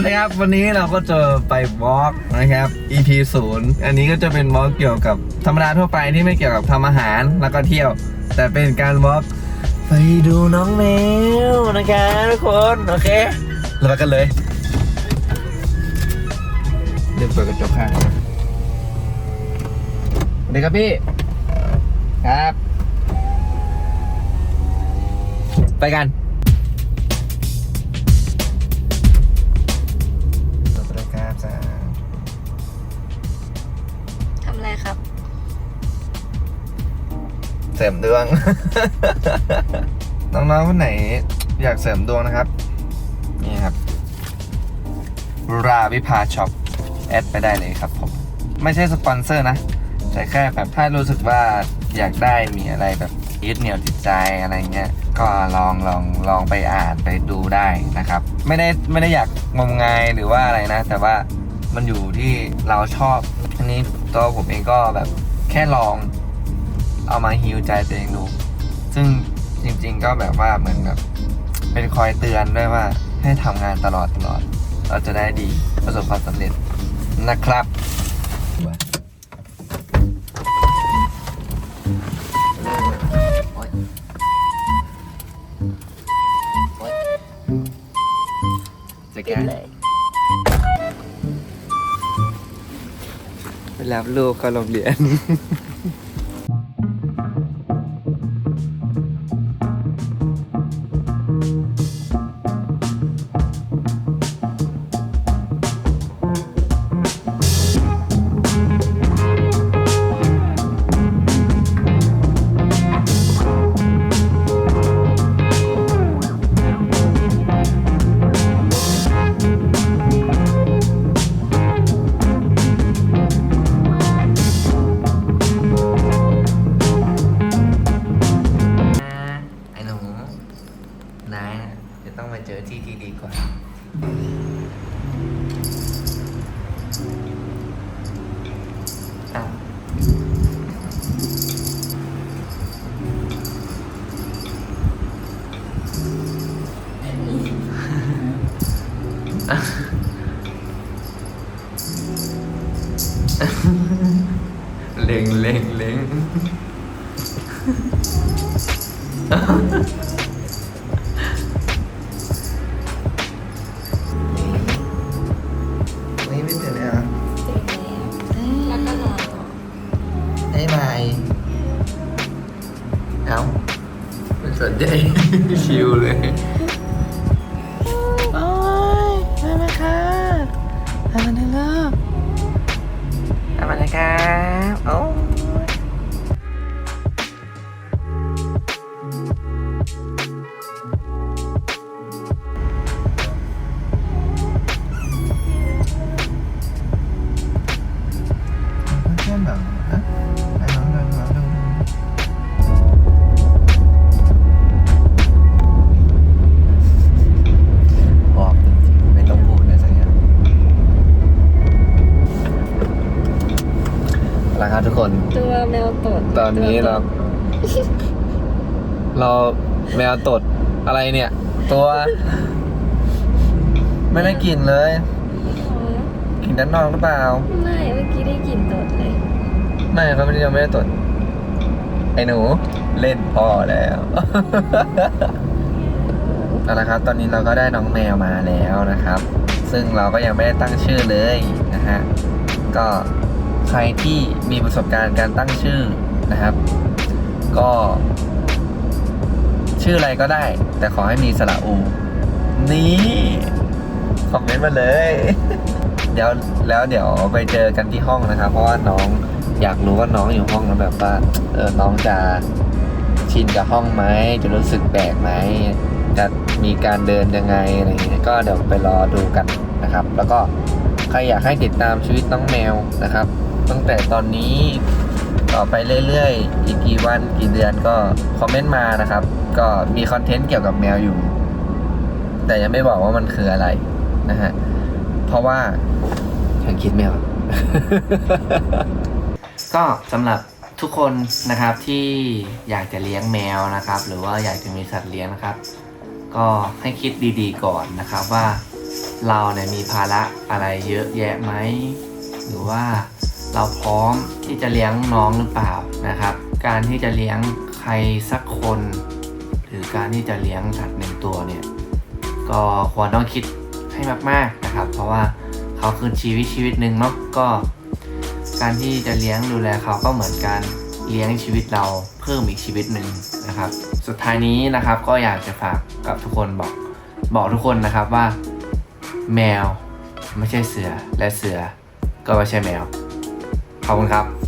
วัสดีครับวันนี้เราก็จะไปวอล์กนะครับ EP ศูนย์อันนี้ก็จะเป็นวอล์กเกี่ยวกับธรรมดาทั่วไปที่ไม่เกี่ยวกับทำอาหารแล้วก็เที่ยว แต่เป็นการวอล์กไปดูน้องแมวนะครับทุกคนโอเคเราไปกันเลยเดี๋ยวเปิดกระจกข้างสวัสดีครับพี่ครับ ไปกัน เสริมดวง น้องๆคนไหนอยากเสริมดวงนะครับ นี่ครับ ราวิภาช็อปแอดไปได้เลยครับผม ไม่ใช่สปอนเซอร์นะ แต่แค่แบบถ้ารู้สึกว่าอยากได้มีอะไรแบบยึดเหนี่ยวจิตใจอะไรเงี้ย ก็ลองลองลองไปอ่านไปดูได้นะครับ ไม่ได้ไม่ได้อยากงมงายหรือว่าอะไรนะ แต่ว่ามันอยู่ที่เราชอบอันนี้ตัวผมเองก็แบบแค่ลอง เอามาฮิวใจตัวเองดู ซึ่งจริง ๆ ก็แบบว่าเหมือนแบบเป็นคอยเตือนด้วยว่าให้ทำงานตลอดตลอด เราจะได้ดีประสบความสำเร็จนะครับจะแก้ไปรับลูกเขาโรงเรียน เจอที่ที่ดีกว่าอ้าวเล็งเล็งเล็ง ไอ้ไม้เอ้าไม่สนใจ ชิวเลยโอ้ยมาไหมคะทำอะไรลู แล้วครับทุกคน ตัวแมวตดตอนนี้เรา เราแมวตดอะไรเนี่ย ตัว ไม่ได้กลิ่นเลยกลิ่นด้านนอกหรือเปล่า ไม่ เมื่อกี้ได้กลิ่นตดเลย ไม่เขาไม่ได้ยังไม่ได้ตด ไอ้หนู เล่นพอแล้วเอาละครับ ตอนนี้เราก็ได้น้องแมวมาแล้วนะครับ ซึ่งเราก็ยังไม่ได้ตั้งชื่อเลยนะฮะ ก็ ใครที่มีประสบการณ์การตั้งชื่อนะครับ ก็ ชื่ออะไรก็ได้ แต่ขอให้มีสระอู นี่ คอมเมนต์มาเลย เดี๋ยวแล้วเดี๋ยวไปเจอกันที่ห้องนะครับ เพราะว่าน้องอยากรู้ว่าน้องอยู่ห้องแล้วแบบว่าเออน้องจะชินกับห้องไหมจะรู้สึกแปลกไหมจะมีการเดินยังไงอะไรอย่างเงี้ยก็เดี๋ยวไปรอดูกันนะครับ แล้วก็ใครอยากให้ติดตามชีวิตน้องแมวนะครับ ตั้งแต่ตอนนี้ต่อไปเรื่อยๆ อีกกี่วันกี่เดือนก็คอมเมนต์มานะครับ ก็มีคอนเทนต์เกี่ยวกับแมวอยู่ แต่ยังไม่บอกว่ามันคืออะไรนะฮะ เพราะว่ายังคิดไม่ออกก็สำหรับทุกคนนะครับที่อยากจะเลี้ยงแมวนะครับ หรือว่าอยากจะมีสัตว์เลี้ยงนะครับ ก็ให้คิดดีๆก่อนนะครับว่าเราเนี่ยมีภาระอะไรเยอะแยะไหมหรือว่า เราพร้อมที่จะเลี้ยงน้องหรือเปล่านะครับ การที่จะเลี้ยงใครสักคน หรือการที่จะเลี้ยงสัตว์หนึ่งตัวเนี่ยก็ควรต้องคิดให้มากๆนะครับ เพราะว่าเขาคือชีวิตชีวิตหนึ่งเนาะก็ การที่จะเลี้ยงดูแลเขาก็เหมือนการเลี้ยงชีวิตเราเพิ่มอีกชีวิตหนึ่งนะครับ สุดท้ายนี้นะครับก็อยากจะฝากกับทุกคนบอกบอกทุกคนนะครับว่า แมวไม่ใช่เสือและเสือก็ไม่ใช่แมว ขอบคุณครับ